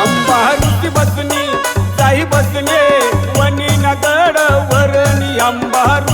आंबा रुची बसनी साई बसने वनी नगड वरणी अंबार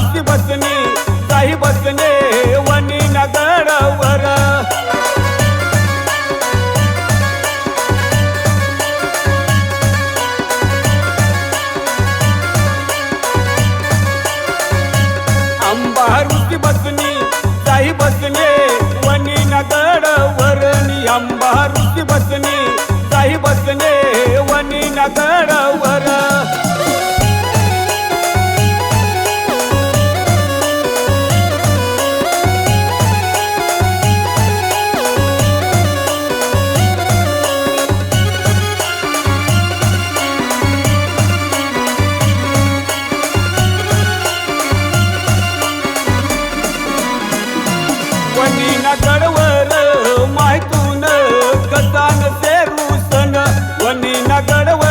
वनी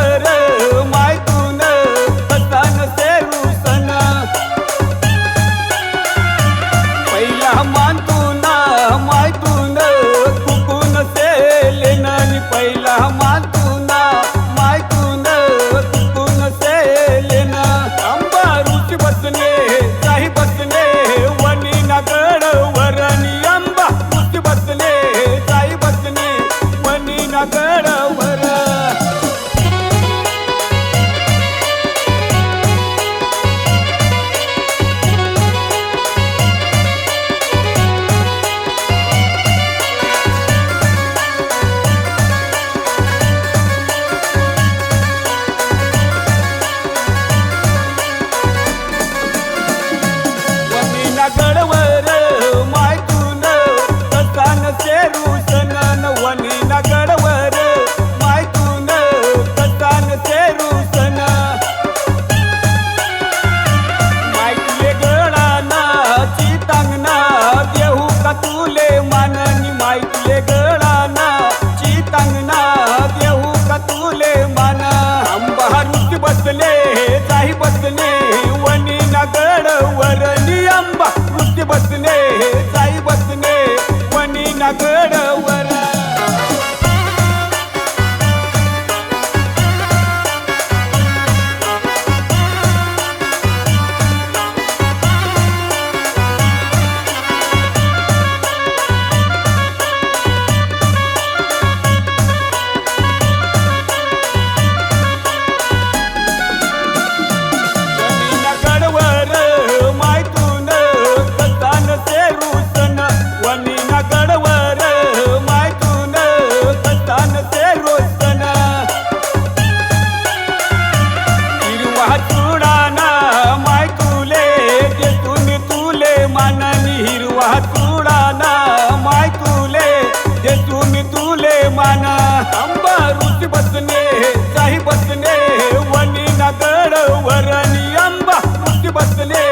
वरणी अंबा कुस्ती बसले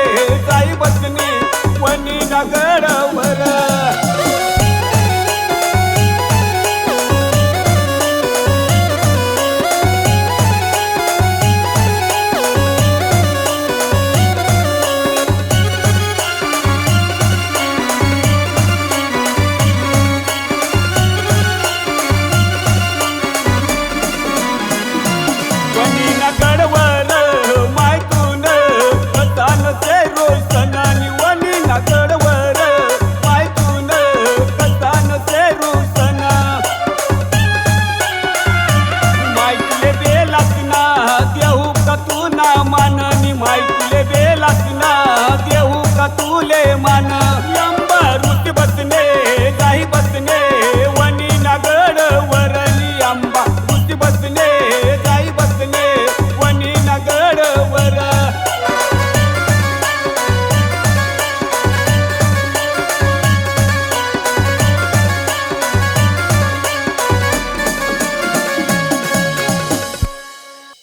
जाई बसली वणी नगर वर When you